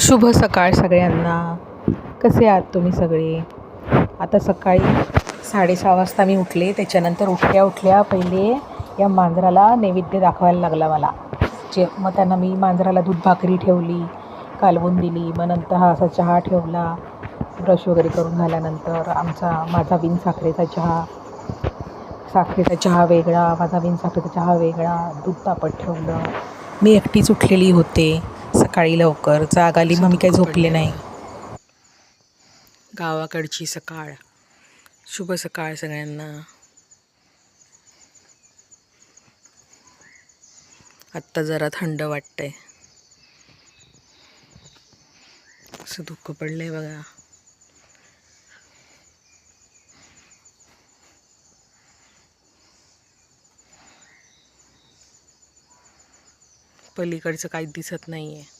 शुभ सकाळ सगळ्यांना. कसे आहात तुम्ही सगळे? आता सकाळी साडेसहा वाजता मी उठले. त्याच्यानंतर उठल्या उठल्या पहिले या मांजराला नैवेद्य दाखवायला लागला मला. जे मग त्यांना मी मांजराला दूध भाकरी ठेवली कालवून दिली. मग नंतर हा असा चहा ठेवला ब्रश वगैरे करून झाल्यानंतर आमचा माझा बिन साखरेचा चहा. साखरेचा चहा वेगळा माझा बिन साखरेचा चहा वेगळा. दूध तापत ठेवलं. मी एकटीच उठलेली होते. सकाळी लवकर. जाग आली मग मी काही झोपले नाही. गावाकडची सकाळ. शुभ सकाळ सगळ्यांना. आत्ता जरा थंड वाटतंय. असं दुःख पडलंय बघा. पलीकडचं काहीच दिसत नाही आहे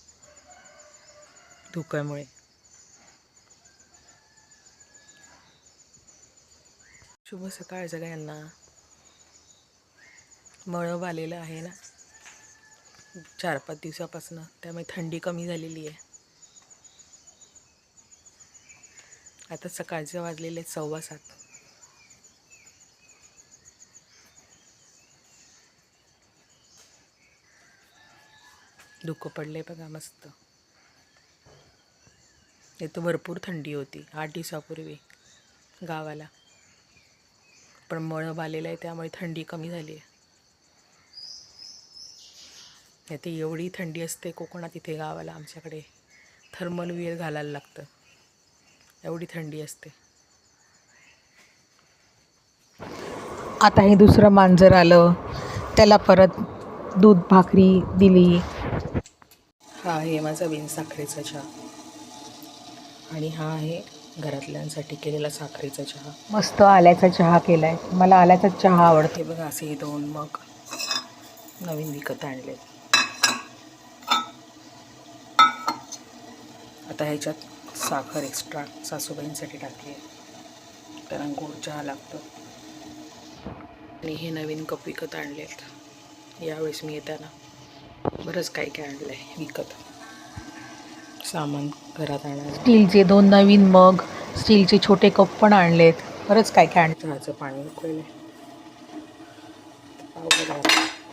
धुक्यामुळे. शुभ सकाळ सगळ्यांना मळब आलेलं आहे ना. चार पाच दिवसापासून. त्यामुळे थंडी कमी झालेली आहे. आता सकाळचे वाजलेले आहेत सव्वा सात. धुकं पडले बघा मस्त. इथं भरपूर थंडी होती आठ दिवसापूर्वी गावाला. पण मळब आलेलं आहे त्यामुळे थंडी कमी झाली आहे. इथे एवढी थंडी असते कोकणात इथे गावाला आमच्याकडे थर्मल वेअर घालायला लागतं. एवढी थंडी असते. आता हे दुसरं मांजर आलं त्याला परत दूध भाकरी दिली. हा हे माझा बिन साखरेचा चहा. आणि हा आहे घरातल्यांसाठी केलेला साखरेचा चहा. मस्त आल्याचा चहा केलाय. मला आल्याचा चहा आवडते. बघा असे दोन मग नवीन विकत आणले. आता ह्याच्यात साखर एक्स्ट्रा सासूबाईंसाठी टाकली आहे. कारण गोड चहा लागतो. आणि हे नवीन कप विकत आणलेत. यावेळेस मी येताना बरंच काय काय आणलं आहे विकत. सामान घरात आणायला स्टीलचे दोन नवीन मग स्टीलचे छोटे कप पण आणलेत. बरंच काय काय चहाचं पाणी उकळले.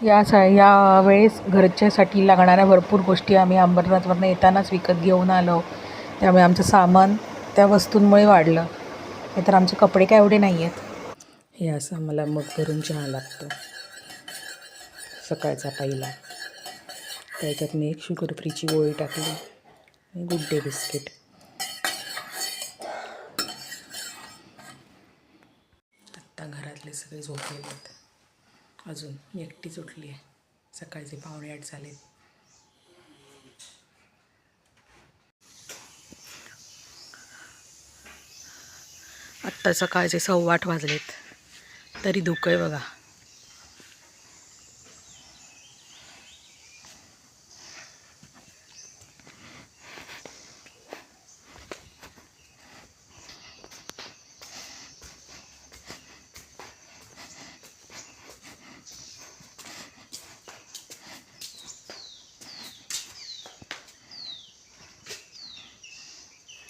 या सा या वेळेस घरच्यासाठी लागणाऱ्या भरपूर गोष्टी आम्ही अंबरनाथवरनं येतानाच विकत घेऊन आलो. त्यामुळे आमचं सामान त्या वस्तूंमुळे वाढलं. नाहीतर आमचे कपडे काय एवढे नाही आहेत हे असं आम्हाला मग भरून चहा लागतो. सकाळचा पहिला. त्याच्यात मी एक शुगर फ्रीची गोळी टाकली. Good Day biscuit. आत्ता घरातले सगळे झोपलेले आहेत अजून मी एकटीच उठली आहे सकाळचे पावणे आठ झालेत. आत्ता सकाळचे सव्वा आठ वाजलेत. तरी धुकं आहे बघा.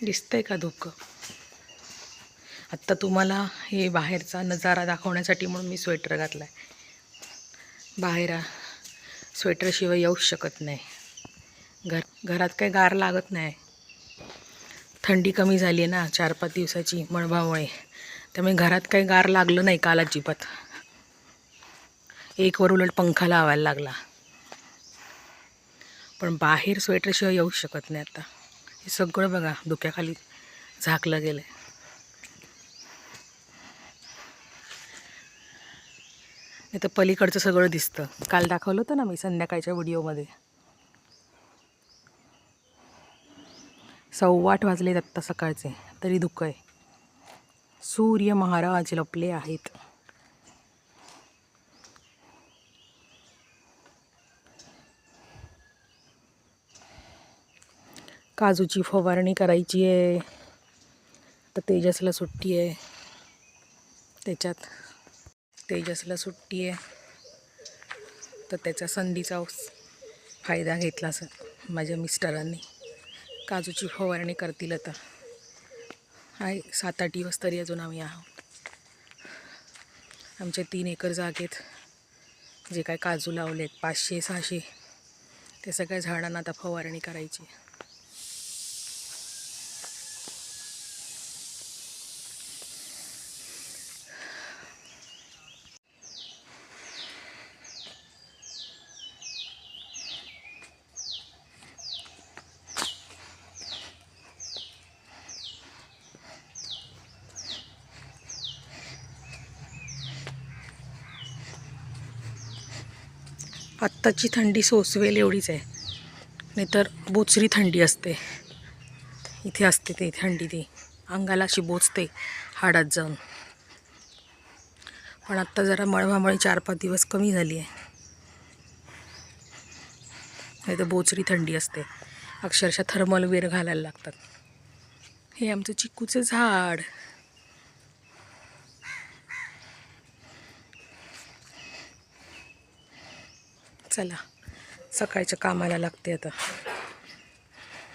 दिसतंय का धुकं? आत्ता तुम्हाला हे बाहेरचा नजारा दाखवण्यासाठी म्हणून मी स्वेटर घातला आहे बाहेर स्वेटरशिवाय येऊच शकत नाही. घर घरात काही गार लागत नाही. थंडी कमी झाली आहे ना चार पाच दिवसाची मळभामुळे त्यामुळे घरात काही गार लागलं नाही काल अजिबात. एक वर उलट पंखा लावायला लागला. पण बाहेर स्वेटरशिवाय येऊच शकत नाही आता. हे सगळं बघा धुक्याखाली झाकलं गेलं आहे नाही तर पलीकडचं सगळं दिसतं. काल दाखवलं होतं ना मी संध्याकाळच्या व्हिडिओमध्ये. सव्वाट आठ वाजले आत्ता सकाळचे तरी दुःख आहे सूर्य महाराज लपले आहेत. काजूची फवारणी करायची आहे. तर तेजसला सुट्टी आहे. त्याच्यात तेजसला सुट्टी आहे. तर त्याचा संधीचा फायदा घेतला असं माझ्या मिस्टरांनी. काजूची फवारणी करतील आता. आहे सात आठ दिवस तरी अजून आम्ही आहोत. आमच्या तीन एकर जागेत जे काय काजू लावलेत पाचशे सहाशे ते सगळ्या झाडांना आता फवारणी करायची आत्ताची थंडी सोसवेल एवढीच आहे. नाहीतर बोचरी थंडी असते. इथे असते ते थंडी ती. अंगाला अशी बोचते हाडात जाऊन. पण आत्ता जरा मळवामळी चार पाच दिवस कमी झाली आहे. नाही तर बोचरी थंडी असते. अक्षरशः थर्मल वेर घालायला लागतात. हे आमचं चिक्कूचं झाड. चला. सकाळच्या कामाला लागते आता.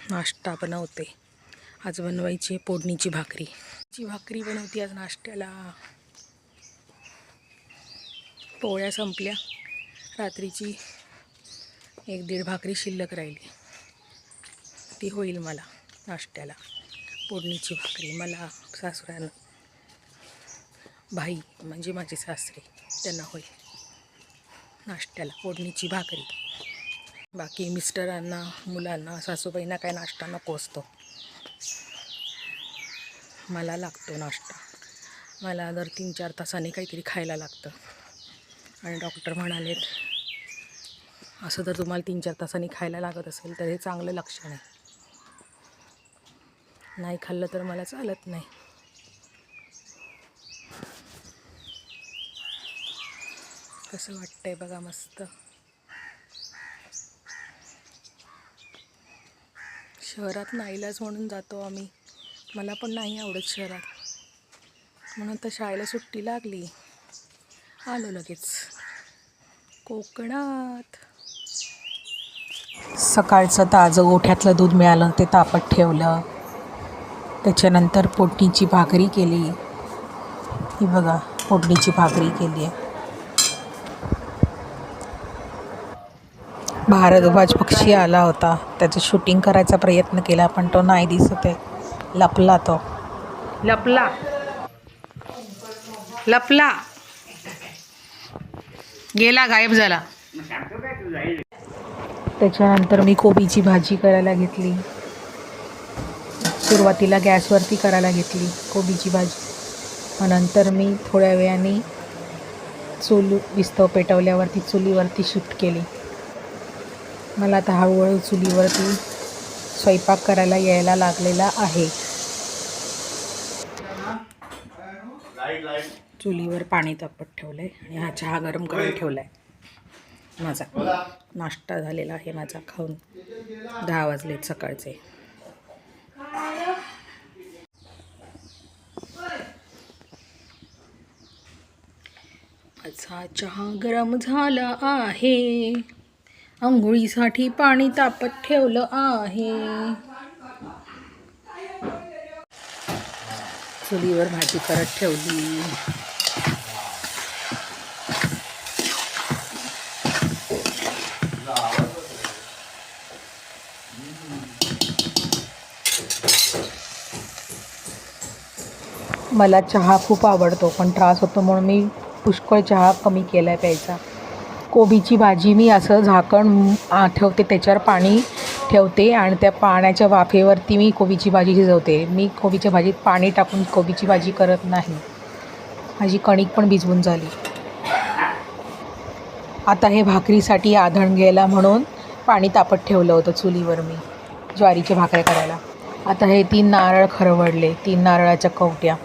नाश्ता बनवते. आज बनवायची पोडणीची भाकरी. जी भाकरी बनवते आज नाश्त्याला. पोळ्या संपल्या. रात्रीची एक दीड भाकरी शिल्लक राहिली. ती होईल मला नाश्त्याला. पोडणीची भाकरी. मला सासऱ्यानं. भाई म्हणजे माझे सासरे. त्यांना होईल. नाश्त्याला फोडणीची भाकरी. बाकी मिस्टरांना मुलांना सासूबाईंना काय नाश्ता नको असतो. मला लागतो नाश्ता. मला दर तीन चार तासाने काहीतरी खायला लागतं. आणि डॉक्टर म्हणालेत असं जर तुम्हाला तीन चार तासांनी खायला लागत असेल तर हे चांगलं लक्षण आहे. नाही खाल्लं तर मला चालत नाही. कसं वाटतंय बघा मस्त. शहरात नाईलाज म्हणून जातो आम्ही. मला पण नाही आवडत शहरात. म्हणून तर शाळेला सुट्टी लागली. आलो लगेच. कोकणात. सकाळचं ताजं गोठ्यातलं दूध मिळालं ते तापत ठेवलं. त्याच्यानंतर पोटणीची भाकरी केली. ही बघा पोटणीची भाकरी केली आहे. भारद्वाज पक्षी आला होता. त्याचं शूटिंग करायचा प्रयत्न केला पण तो नाही दिसत आहे. लपला तो. लपला. लपला. गेला गायब झाला. त्याच्यानंतर मी कोबीची भाजी करायला घेतली. सुरुवातीला गॅसवरती करायला घेतली कोबीची भाजी. नंतर मी थोड्या वेळाने चूल विस्तव पेटवल्यावरती चुलीवरती शिफ्ट केली. मला आता हळूहळू चुलीवरती स्वयंपाक करायला यायला लागलेला आहे. चुलीवर पाणी तापत ठेवलं आहे आणि हा चहा गरम करून ठेवला आहे माझा नाश्ता झालेला आहे माझा खाऊन. दहा वाजलेत सकाळचे. माझा चहा गरम झाला आहे. आंघोळीसाठी पाणी तापत ठेवलं आहे. चुलीवर भाजी करत ठेवली. मला चहा खूप आवडतो पण त्रास होतो म्हणून मी पुष्कळ चहा कमी केला आहे प्यायचा. कोबीची भाजी मी असं झाकण ठेवते त्याच्यावर पाणी ठेवते आणि त्या पाण्याच्या वाफेवरती मी कोबीची भाजी शिजवते. मी कोबीच्या भाजीत पाणी टाकून कोबीची भाजी करत नाही. माझी कणिक पण भिजवून झाली. आता हे भाकरीसाठी आधण घ्यायला म्हणून पाणी तापत ठेवलं होतं चुलीवर मी ज्वारीच्या भाकऱ्या करायला. आता हे तीन नारळ खरवडले तीन नारळाच्या कवट्या.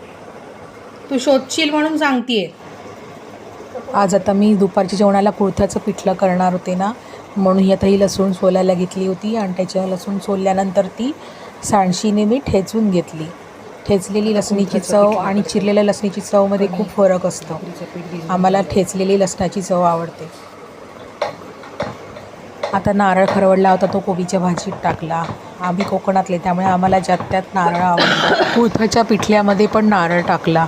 तू शोधशील म्हणून सांगतेय. आज आता मी दुपारच्या जेवणाला कुळथ्याचं पिठलं करणार होते ना म्हणून ही आता ही लसूण सोलायला घेतली होती आणि त्याच्या लसूण सोलल्यानंतर ती सांडशीने मी ठेचून घेतली. ठेचलेली लसणीची चव आणि चिरलेल्या लसणीची चवमध्ये खूप फरक असतो. आम्हाला ठेचलेली लसणाची चव आवडते. आता नारळ खरवडला होता तो कोबीच्या भाजीत टाकला. आम्ही कोकणातले त्यामुळे आम्हाला ज्यात त्यात नारळ आवडतं. कुळथाच्या पिठल्यामध्ये पण नारळ टाकला.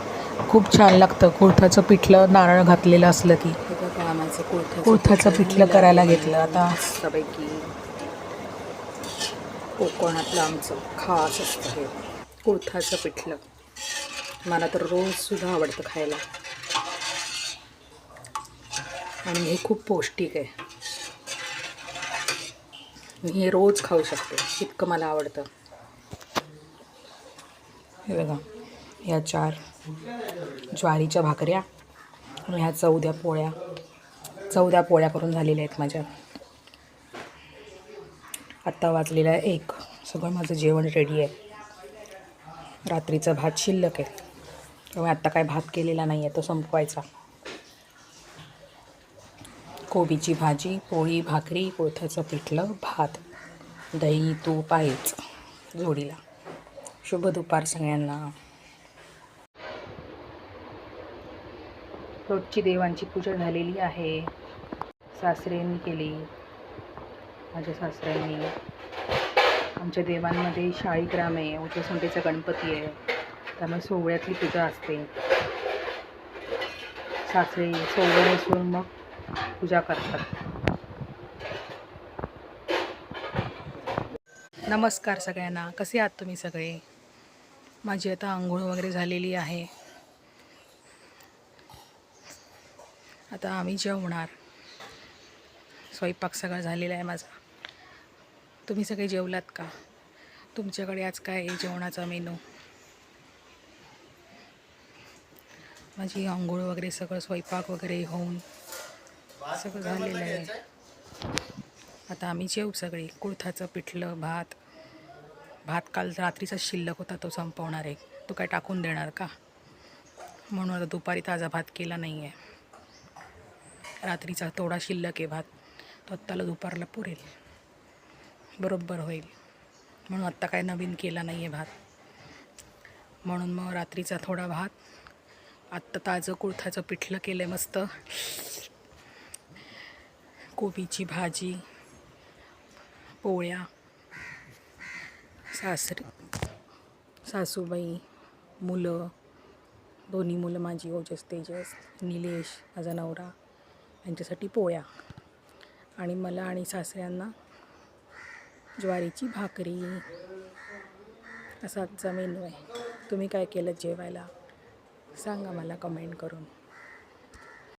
खूप छान लागतं. कुळथाचं पिठलं नारळ घातलेलं असलं की. कुळथाचं कुळथाचं पिठलं करायला घेतलं. आता मस्तपैकी कोकणातलं आमचं खास असतं हे. कुळथाचं पिठलं. मला तर रोजसुद्धा आवडतं खायला. आणि हे खूप पौष्टिक आहे. मी हे रोज खाऊ शकते. इतकं मला आवडतं. हे बघा या चार ज्वारीच्या भाकऱ्या आणि ह्या चौद्या पोळ्या चौदा पोळ्या करून झालेल्या आहेत माझ्या. आत्ता वाजलेला एक. सगळं माझं जेवण रेडी आहे. रात्रीचा भात शिल्लक आहे. त्यामुळे आत्ता काय भात केलेला नाही आहे तो संपवायचा. कोबीची भाजी पोळी भाकरी कोळथ्याचं पिठलं भात दही तूप आहेच. जोडीला. शुभ दुपार सगळ्यांना. रोजची देवांची पूजा झालेली आहे. सासऱ्यांनी केली. माझ्या सासऱ्यांनी. आमच्या देवांमध्ये शाळीग्राम आहे. उचसुंटीचा गणपती आहे. त्यामुळे सोहळ्यातली पूजा असते. सासरे सोहळे बसून मग पूजा करतात. नमस्कार सगळ्यांना. कसे आहात तुम्ही सगळे? माझी आता आंघोळ वगैरे झालेली आहे. आता आम्ही जेवणार. स्वयंपाक सगळा झालेला आहे माझा. तुम्ही सगळे जेवलात का? तुमच्याकडे आज काय आहे जेवणाचा मेनू? माझी आंघोळ वगैरे सगळं स्वयंपाक वगैरे होऊन सगळं झालेलं आहे. आता आम्ही जेवू सगळे. कुळथाचं पिठलं भात. भात काल रात्रीचा शिल्लक होता तो संपवणार आहे. तो काय टाकून देणार का? म्हणून आता दुपारी ताजा भात केला नाही आहे रात्रीचा थोडा शिल्लक आहे भात. तो आत्ताला दुपारला पुरेल. बरोबर होईल. म्हणून आत्ता काय नवीन केला नाही आहे भात. म्हणून मग रात्रीचा थोडा भात. आत्ता ताजं कुळथाचं पिठलं केलं आहे मस्त. कोबीची भाजी पोळ्या सासरी सासूबाई मुलं दोन्ही मुलं माझी ओजस तेजस निलेश माझा नवरा. त्यांच्यासाठी पोळ्या. आणि मला आणि सासऱ्यांना ज्वारीची भाकरी. असा आजचा मेनू आहे. तुम्ही काय केलं जेवायला? सांगा मला कमेंट करून.